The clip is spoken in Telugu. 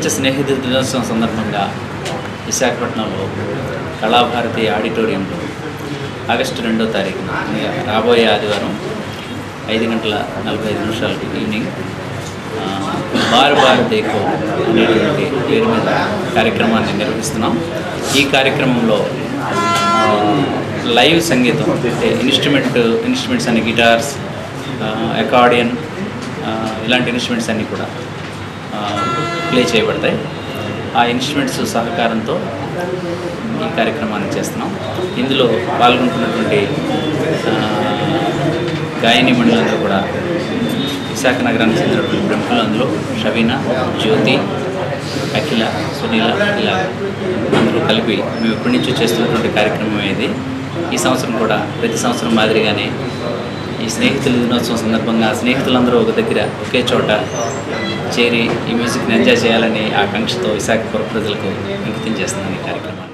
ప్రపంచ స్నేహితుల దినోత్సవం సందర్భంగా విశాఖపట్నంలో కళాభారతి ఆడిటోరియంలో ఆగస్టు రెండో తారీఖున రాబోయే ఆదివారం ఐదు గంటల నలభై ఐదు నిమిషాలకు ఈవినింగ్ ఆ, బార్ బార్ దేకో అనేటువంటి పేరు మీద కార్యక్రమాన్ని నిర్వహిస్తున్నాం. ఈ కార్యక్రమంలో లైవ్ సంగీతం అంటే ఇన్స్ట్రుమెంట్ ఇన్స్ట్రుమెంట్స్ అన్ని గిటార్స్ అకార్డియన్ ఇలాంటి ఇన్స్ట్రుమెంట్స్ అన్నీ కూడా ప్లే చేయబడతాయి. ఆ ఇన్స్ట్రుమెంట్స్ సహకారంతో ఈ కార్యక్రమాన్ని చేస్తున్నాం. ఇందులో పాల్గొంటున్నటువంటి గాయని మండలందరూ కూడా విశాఖ నగరానికి చెందినటువంటి ప్రముఖులు అందులో షవీనా జ్యోతి అఖిల సునీల ఇలా అందరూ కలిపి మేము ఇప్పటి నుంచో చేస్తున్నటువంటి కార్యక్రమం ఇది. ఈ సంవత్సరం కూడా ప్రతి సంవత్సరం మాదిరిగానే ఈ స్నేహితుల దినోత్సవం సందర్భంగా స్నేహితులందరూ ఒక దగ్గర ఒకే చోట చేరి ఈ మ్యూజిక్ని ఎంజాయ్ చేయాలని ఆకాంక్షతో విశాఖపురం ప్రజలకు అంకితం చేస్తున్నాను ఈ కార్యక్రమాన్ని